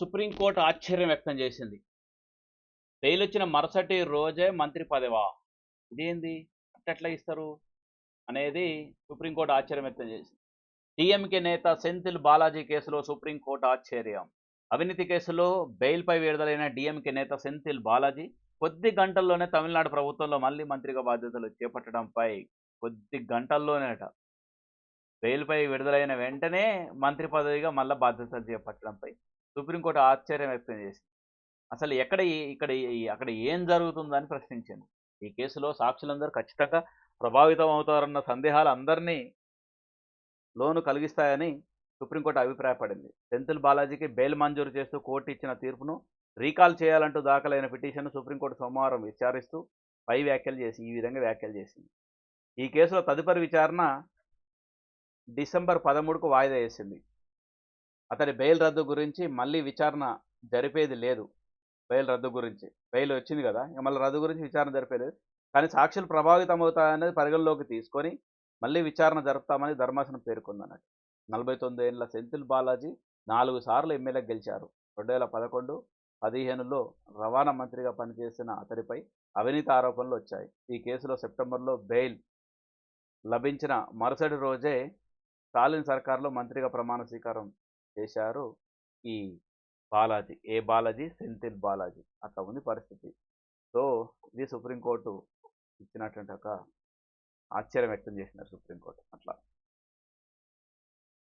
Supreme court ఆశ్చర్యం వ్యక్తం చేసింది. బెయిల్ వచ్చిన మరుసటి రోజే మంత్రి పదవా? ఇదేంది? అట్లా ఇస్తారు? అనేది సుప్రీంకోర్టు ఆశ్చర్యం వ్యక్తం చేసింది. డిఎంకే నేత సెంథిల్ బాలాజీ కేసులో సుప్రీంకోర్టు ఆశ్చర్యం. అవినీతి కేసులో బెయిల్పై విడుదలైన డిఎంకే నేత సెంథిల్ బాలాజీ కొద్ది గంటల్లోనే తమిళనాడు ప్రభుత్వంలో మళ్ళీ మంత్రిగా బాధ్యతలు చేపట్టడంపై కొద్ది గంటల్లోనేట. బెయిల్పై విడుదలైన వెంటనే మంత్రి పదవిగా మళ్ళీ బాధ్యతలు చేపట్టడంపై సుప్రీంకోర్టు ఆశ్చర్యం వ్యక్తం చేసింది. అసలు ఎక్కడ ఇక్కడ అక్కడ ఏం జరుగుతుందని ప్రశ్నించింది. ఈ కేసులో సాక్షులందరూ ఖచ్చితంగా ప్రభావితం అవుతారన్న సందేహాలు అందరినీ లోను కలిగిస్తాయని సుప్రీంకోర్టు అభిప్రాయపడింది. సెంథిల్ బాలాజీకి బెయిల్ మంజూరు చేస్తూ కోర్టు ఇచ్చిన తీర్పును రీకాల్ చేయాలంటూ దాఖలైన పిటిషన్ను సుప్రీంకోర్టు సోమవారం విచారిస్తూ పై వ్యాఖ్యలు చేసి ఈ విధంగా వ్యాఖ్యలు చేసింది. ఈ కేసులో తదుపరి విచారణ డిసెంబర్ పదమూడుకు వాయిదా వేసింది. అతడి బెయిల్ రద్దు గురించి మళ్ళీ విచారణ జరిపేది లేదు. బెయిల్ రద్దు గురించి. బెయిల్ వచ్చింది కదా. ఇక మళ్ళీ రద్దు గురించి విచారణ జరిపేది కానీ సాక్షులు ప్రభావితం అవుతాయనేది పరిగణలోకి తీసుకొని మళ్ళీ విచారణ జరుపుతామని ధర్మాసనం పేర్కొందన్నట్టు. నలభై తొమ్మిది ఏళ్ళ సెంథిల్ బాలాజీ నాలుగు సార్లు ఎమ్మెల్యే గెలిచారు. రెండు వేల పదకొండు పదిహేనులో రవాణా మంత్రిగా పనిచేసిన అతడిపై అవినీతి ఆరోపణలు వచ్చాయి. ఈ కేసులో సెప్టెంబర్లో బెయిల్ లభించిన మరుసటి రోజే స్టాలిన్ సర్కార్లో మంత్రిగా ప్రమాణ స్వీకారం చేశారు ఈ బాలాజీ ఏ బాలాజీ? సెంథిల్ బాలాజీ. అట్లా ఉంది పరిస్థితి. సో ఇది సుప్రీంకోర్టు ఇచ్చినటువంటి ఒక ఆశ్చర్యం వ్యక్తం చేసినారు సుప్రీంకోర్టు.